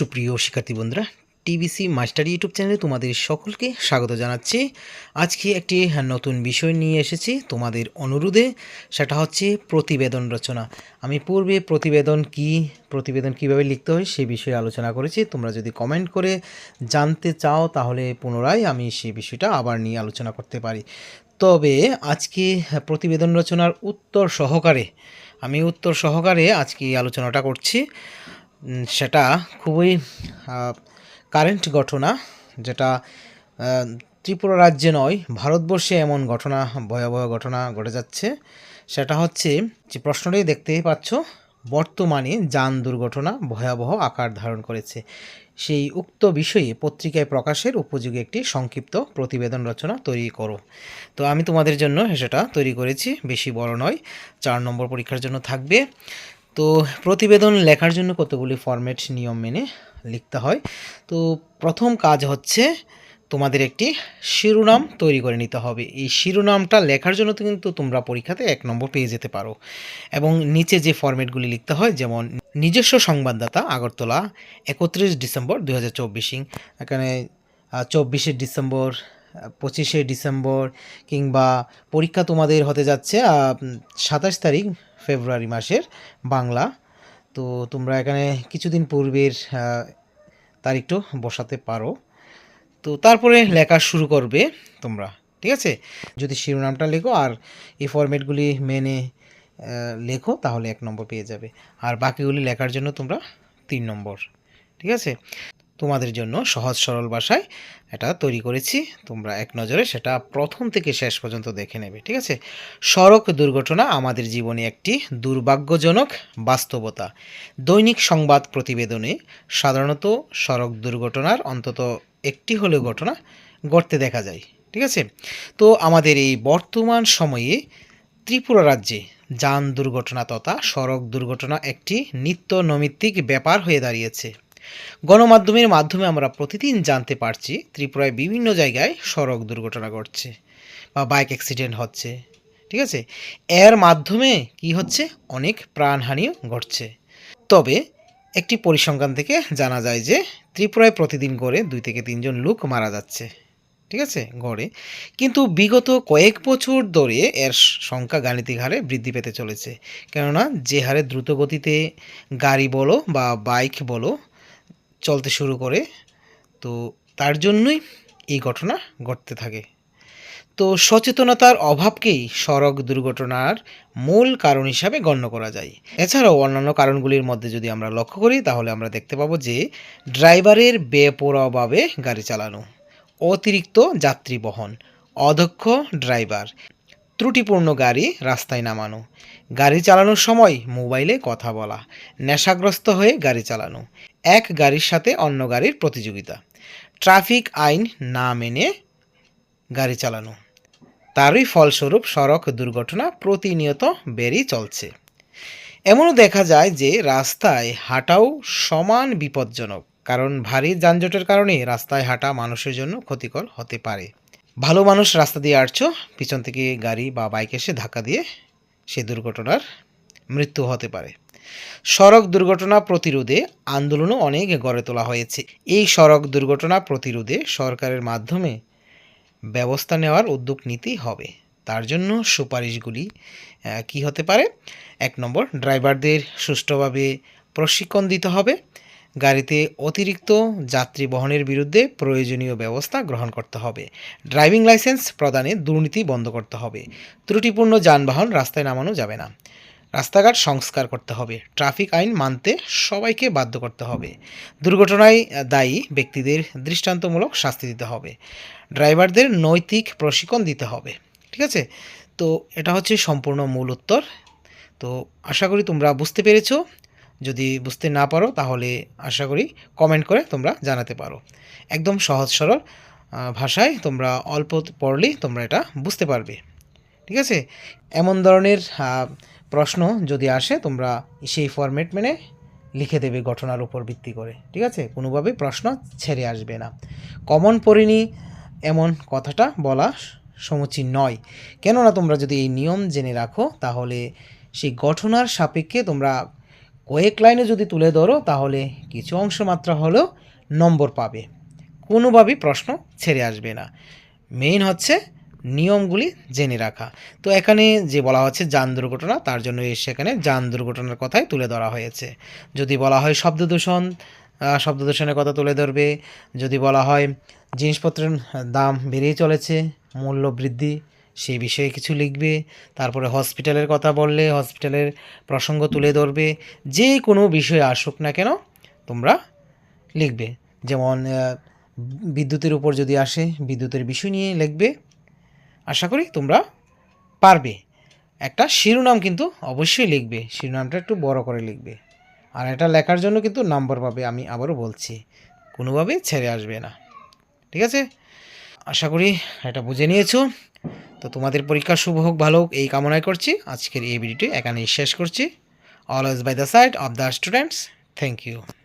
সুপ্রিয় শিক্ষার্থী বন্ধুরা টিবিসি মাস্টার ইউটিউব চ্যানেলে তোমাদের সকলকে স্বাগত জানাচ্ছি। আজকে একটি নতুন বিষয় নিয়ে এসেছি তোমাদের অনুরোধে, সেটা হচ্ছে প্রতিবেদন রচনা। আমি পূর্বে প্রতিবেদন কি, প্রতিবেদন কীভাবে লিখতে হয় সেই বিষয়ে আলোচনা করেছি। তোমরা যদি কমেন্ট করে জানতে চাও, তাহলে পুনরায় আমি সেই বিষয়টা আবার নিয়ে আলোচনা করতে পারি। তবে আজকে প্রতিবেদন রচনার উত্তর সহকারে, আমি উত্তর সহকারে আজকে আলোচনাটা করছি। সেটা খুবই কারেন্ট ঘটনা, যেটা ত্রিপুরা রাজ্যে নয়, ভারতবর্ষে এমন ঘটনা, ভয়াবহ ঘটনা ঘটে যাচ্ছে। সেটা হচ্ছে, যে প্রশ্নটাই দেখতেই পাচ্ছ, বর্তমানে যান দুর্ঘটনা ভয়াবহ আকার ধারণ করেছে। সেই উক্ত বিষয়ে পত্রিকায় প্রকাশের উপযোগী একটি সংক্ষিপ্ত প্রতিবেদন রচনা তৈরি করো। তো আমি তোমাদের জন্য সেটা তৈরি করেছি, বেশি বড় নয়, চার নম্বর পরীক্ষার জন্য থাকবে। তো প্রতিবেদন লেখার জন্য কতগুলি ফরম্যাট নিয়ম মেনে লিখতে হয়? তো প্রথম কাজ হচ্ছে তোমাদের একটি শিরোনাম তৈরি করে নিতে হবে। এই শিরোনামটা লেখার জন্য তো কিন্তু তোমরা পরীক্ষাতে এক নম্বর পেয়ে যেতে পারো। এবং নিচে যে ফরম্যাটগুলি লিখতে হয়, যেমন নিজস্ব সংবাদদাতা আগরতলা, একত্রিশ ডিসেম্বর দু হাজার এখানে চব্বিশে ডিসেম্বর পঁচিশে ডিসেম্বর, কিংবা পরীক্ষা তোমাদের হতে যাচ্ছে সাতাশ তারিখ ফেব্রুয়ারি মাসের বাংলা। তো তোমরা এখানে কিছুদিন পূর্বের তারিখটা বসাতে পারো। তো তারপরে লেখা শুরু করবে তোমরা, ঠিক আছে? যদি শিরোনামটা লেখো আর এই ফরম্যাটগুলি মেনে লেখো, তাহলে এক নম্বর পেয়ে যাবে। আর বাকিগুলি লেখার জন্য তোমরা তিন নম্বর, ঠিক আছে? তোমাদের জন্য সহজ সরল ভাষায় এটা তৈরি করেছি। তোমরা এক নজরে সেটা প্রথম থেকে শেষ পর্যন্ত দেখে নেবে, ঠিক আছে? সড়ক দুর্ঘটনা আমাদের জীবনে একটি দুর্ভাগ্যজনক বাস্তবতা। দৈনিক সংবাদ প্রতিবেদনে সাধারণত সড়ক দুর্ঘটনার অন্তত একটি হলেও ঘটনা ঘটতে দেখা যায়, ঠিক আছে? তো আমাদের এই বর্তমান সময়ে ত্রিপুরা রাজ্যে যান দুর্ঘটনা তথা সড়ক দুর্ঘটনা একটি নিত্য নৈমিত্তিক ব্যাপার হয়ে দাঁড়িয়েছে। গণমাধ্যমের মাধ্যমে আমরা প্রতিদিন জানতে পারছি ত্রিপুরায় বিভিন্ন জায়গায় সড়ক দুর্ঘটনা ঘটছে বা বাইক অ্যাক্সিডেন্ট হচ্ছে, ঠিক আছে? এর মাধ্যমে কি হচ্ছে? অনেক প্রাণহানিও ঘটছে। তবে একটি পরিসংখ্যান থেকে জানা যায় যে ত্রিপুরায় প্রতিদিন গড়ে দুই থেকে তিনজন লোক মারা যাচ্ছে, ঠিক আছে? গড়ে। কিন্তু বিগত কয়েক বছর ধরে এর সংখ্যা গাণিতিক হারে বৃদ্ধি পেতে চলেছে। কেননা যে হারে দ্রুত গতিতে গাড়ি বলো বা বাইক বলো চলতে শুরু করে। তো তার জন্যই এই ঘটনা ঘটতে থাকে। তো সচেতনতার অভাবকেই সড়ক দুর্ঘটনার মূল কারণ হিসাবে গণ্য করা যায়। এছাড়াও অন্যান্য কারণগুলির মধ্যে যদি আমরা লক্ষ্য করি, তাহলে আমরা দেখতে পাবো যে ড্রাইভারের বেপরোয়াভাবে গাড়ি চালানো, অতিরিক্ত যাত্রী বহন, অদক্ষ ড্রাইভার, ত্রুটিপূর্ণ গাড়ি রাস্তায় নামানো, গাড়ি চালানোর সময় মোবাইলে কথা বলা, নেশাগ্রস্ত হয়ে গাড়ি চালানো এক গাড়ির সাথে অন্য গাড়ির প্রতিযোগিতা। ট্রাফিক আইন না মেনে গাড়ি চালানো। তারই ফলস্বরূপ সড়ক দুর্ঘটনা প্রতিনিয়ত বেড়েই চলছে। এমনও দেখা যায় যে রাস্তায় হাঁটাও সমান বিপজ্জনক, কারণ ভারী যানজটের কারণে রাস্তায় হাঁটা মানুষের জন্য ক্ষতিকর হতে পারে। ভালো মানুষ রাস্তা দিয়ে আসছো পিছন থেকে গাড়ি বা বাইক এসে ধাক্কা দিয়ে সে দুর্ঘটনার মৃত্যু হতে পারে। সড়ক দুর্ঘটনা প্রতিরোধে আন্দোলনও অনেক গড়ে তোলা হয়েছে। এই সড়ক দুর্ঘটনা প্রতিরোধে সরকারের মাধ্যমে ব্যবস্থা নেওয়ার উদ্যোগ নিতেই হবে। তার জন্য সুপারিশগুলি কি হতে পারে? এক নম্বর, ড্রাইভারদের সুষ্ঠুভাবে প্রশিক্ষণ দিতে হবে। গাড়িতে অতিরিক্ত যাত্রী বহনের বিরুদ্ধে প্রয়োজনীয় ব্যবস্থা গ্রহণ করতে হবে। ড্রাইভিং লাইসেন্স প্রদানে দুর্নীতি বন্ধ করতে হবে। ত্রুটিপূর্ণ যানবাহন রাস্তায় নামানো যাবে না। রাস্তাঘাট সংস্কার করতে হবে। ট্রাফিক আইন মানতে সবাইকে বাধ্য করতে হবে। দুর্ঘটনায় দায়ী ব্যক্তিদের দৃষ্টান্তমূলক শাস্তি দিতে হবে। ড্রাইভারদের নৈতিক প্রশিক্ষণ দিতে হবে। ঠিক আছে? তো এটা হচ্ছে সম্পূর্ণ মূল উত্তর। তো আশা করি তোমরা বুঝতে পেরেছ। যদি বুঝতে না পারো, তাহলে আশা করি কমেন্ট করে তোমরা জানাতে পারো। একদম সহজ সরল ভাষায় তোমরা অল্প পড়লেই তোমরা এটা বুঝতে পারবে। ঠিক আছে? এমন ধরনের প্রশ্ন যদি আসে, তোমরা সেই ফরম্যাট মেনে লিখে দেবে ঘটনার উপর ভিত্তি করে, ঠিক আছে? কোনোভাবেই প্রশ্ন ছেড়ে আসবে না। কমন পড়িনি এমন কথাটা বলা সমুচীন নয়। কেননা তোমরা যদি এই নিয়ম জেনে রাখো, তাহলে সেই ঘটনার সাপেক্ষে তোমরা কয়েক লাইনে যদি তুলে ধরো, তাহলে কিছু অংশ মাত্র হলেও নম্বর পাবে। কোনোভাবেই প্রশ্ন ছেড়ে আসবে না। মেইন হচ্ছে নিয়মগুলি জেনে রাখা। তো এখানে যে বলা হচ্ছে যান দুর্ঘটনা, তার জন্য এই সেখানে যান দুর্ঘটনার কথাই তুলে ধরা হয়েছে। যদি বলা হয় শব্দ দূষণ শব্দ দূষণের কথা তুলে ধরবে। যদি বলা হয় জিনিসপত্রের দাম বেড়েই চলেছে, মূল্য বৃদ্ধি, সেই বিষয়ে কিছু লিখবে। তারপরে হসপিটালের কথা বললে হসপিটালের প্রসঙ্গ তুলে ধরবে। যে কোনো বিষয়ে আসুক না কেন তোমরা লিখবে। যেমন বিদ্যুতের উপর যদি আসে, বিদ্যুতের বিষয় নিয়ে লিখবে। আশা করি তোমরা পারবে। একটা শিরোনাম কিন্তু অবশ্যই লিখবে, শিরোনামটা একটু বড় করে লিখবে। আর এটা লেখার জন্য কিন্তু নাম্বার পাবে, আমি আবারও বলছি। কোনোভাবেই ছেড়ে আসবে না। ঠিক আছে? আশা করি এটা বুঝে নিয়েছো। তো তোমাদের পরীক্ষা শুভ হোক, ভালো হোক, এই কামনাই করছি। আজকের এই ভিডিওটি এখানেই শেষ করছি। Always by the side of the students thank you